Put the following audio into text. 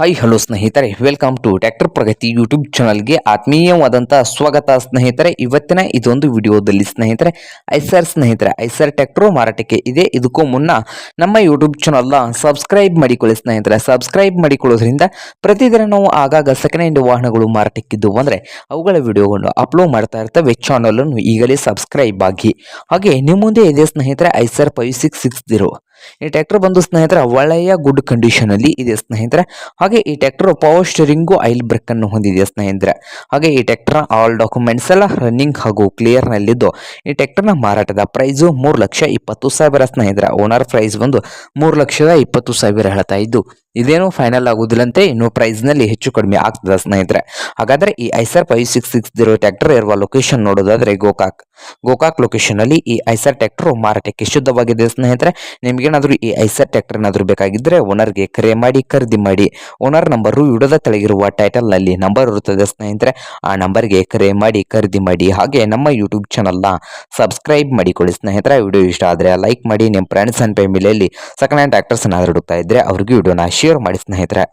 Hi hello ಸ್ನೇಹಿತರೆ welcome to tractor Pragati YouTube ಚಾನಲ್ಗೆ ಆತ್ಮೀಯವಾದಂಥ ಸ್ವಾಗತ ಸ್ನೇಹಿತರೆ. ಇವತ್ತಿನ ಇದೊಂದು ವಿಡಿಯೋದಲ್ಲಿ ಸ್ನೇಹಿತರೆ, ಐಸರ್ ಸ್ನೇಹಿತರೆ, ಐಸರ್ ಟ್ಯಾಕ್ಟರ್ ಮಾರಾಟಕ್ಕೆ ಇದೆ. ಇದಕ್ಕೂ ಮುನ್ನ ನಮ್ಮ ಯೂಟ್ಯೂಬ್ ಚಾನಲ್ನ ಸಬ್ಸ್ಕ್ರೈಬ್ ಮಾಡಿಕೊಳ್ಳಿ ಸ್ನೇಹಿತರೆ. ಸಬ್ಸ್ಕ್ರೈಬ್ ಮಾಡಿಕೊಳ್ಳೋದ್ರಿಂದ ಪ್ರತಿದಿನ ನಾವು ಆಗಾಗ ಸೆಕೆಂಡ್ ಹ್ಯಾಂಡ್ ವಾಹನಗಳು ಮಾರಾಟಕ್ಕಿದ್ದು ಅಂದರೆ ಅವುಗಳ ವಿಡಿಯೋಗಳನ್ನು ಅಪ್ಲೋಡ್ ಮಾಡ್ತಾ ಇರ್ತವೆ. ಚಾನಲನ್ನು ಈಗಲೇ ಸಬ್ಸ್ಕ್ರೈಬ್ ಆಗಿ. ಹಾಗೆ ನಿಮ್ಮ ಮುಂದೆ ಇದೆ ಸ್ನೇಹಿತರೆ, Eicher five six six zero ಈ ಟ್ಯಾಕ್ಟರ್ ಬಂದು ಸ್ನೇಹಿತರೆ, ಒಳ್ಳೆಯ ಗುಡ್ ಕಂಡೀಷನ್ ಅಲ್ಲಿ ಇದೆ ಸ್ನೇಹಿತರೆ. ಹಾಗೆ ಈ tractor power steering oil brake ಅನ್ನು ಹೊಂದಿದೆ ಸ್ನೇಹಿತರೆ. ಹಾಗೆ ಈ ಟ್ಯಾಕ್ಟರ್ ಆಲ್ ಡಾಕ್ಯುಮೆಂಟ್ಸ್ ಎಲ್ಲ ರನ್ನಿಂಗ್ ಹಾಗೂ ಕ್ಲಿಯರ್ ನಲ್ಲಿದ್ದು, ಈ ಟ್ರ್ಯಾಕ್ಟರ್ನ ಮಾರಾಟದ ಪ್ರೈಸು ಮೂರು ಲಕ್ಷ ಇಪ್ಪತ್ತು ಸಾವಿರ ಸ್ನೇಹಿತರೆ. ಓನರ್ ಪ್ರೈಸ್ ಬಂದು ಮೂರು ಲಕ್ಷದ ಇಪ್ಪತ್ತು ಸಾವಿರ ಹೇಳ್ತಾ ಇದ್ದು ಇದೇನು ಫೈನಲ್ ಆಗುವುದಿಲ್ಲಂತೆ ಇನ್ನು ಪ್ರೈಸ್ನಲ್ಲಿ ಹೆಚ್ಚು ಕಡಿಮೆ ಆಗ್ತದೆ ಸ್ನೇಹಿತರೆ. ಹಾಗಾದ್ರೆ ಈ Eicher five six six zero tractor ಇರುವ ಲೊಕೇಶನ್ ನೋಡೋದಾದ್ರೆ ಗೋಕಾಕ್. ಗೋಕಾಕ್ ಲೊಕೇಶನ್ ಅಲ್ಲಿ ಈ ಐಸರ್ ಟ್ರ್ಯಾಕ್ಟರ್ ಮಾರಾಟಕ್ಕೆ ಶುದ್ಧವಾಗಿದೆ ಸ್ನೇಹಿತರೆ. ನಿಮ್ಗೇನಾದ್ರೂ ಈ ಐಸರ್ ಟ್ರ್ಯಾಕ್ಟರ್ ಏನಾದರೂ ಬೇಕಾಗಿದ್ರೆ ಓನರ್ಗೆ ಕರೆ ಮಾಡಿ, ಖರೀದಿ ಮಾಡಿ. ಓನರ್ ನಂಬರು ವಿಡೋದ ತೆಳಗಿರುವ ಟೈಟಲ್ನಲ್ಲಿ ನಂಬರ್ ಇರುತ್ತದೆ ಸ್ನೇಹಿತರೆ. ಆ ನಂಬರ್ಗೆ ಕರೆ ಮಾಡಿ, ಖರೀದಿ ಮಾಡಿ, ಹಾಗೆ ನಮ್ಮ ಯೂಟ್ಯೂಬ್ ಚಾನಲ್ನ ಸಬ್ಸ್ಕ್ರೈಬ್ ಮಾಡಿಕೊಳ್ಳಿ ಸ್ನೇಹಿತರೆ. ವಿಡಿಯೋ ಇಷ್ಟ ಆದರೆ ಲೈಕ್ ಮಾಡಿ ನಿಮ್ಮ ಫ್ರೆಂಡ್ಸ್ ಅಂಡ್ ಫ್ಯಾಮಿಲಿಯಲ್ಲಿ ಸೆಕೆಂಡ್ ಹ್ಯಾಂಡ್ ಟ್ರ್ಯಾಕ್ಟರ್ಸ್ ಏನಾದ್ರು ಹುಡುಕ್ತಾ ಇದ್ರೆ ಅವ್ರಿಗೆ ವಿಡಿಯೋನ ಶೇರ್ ಮಾಡಿ ಸ್ನೇಹಿತರೆ.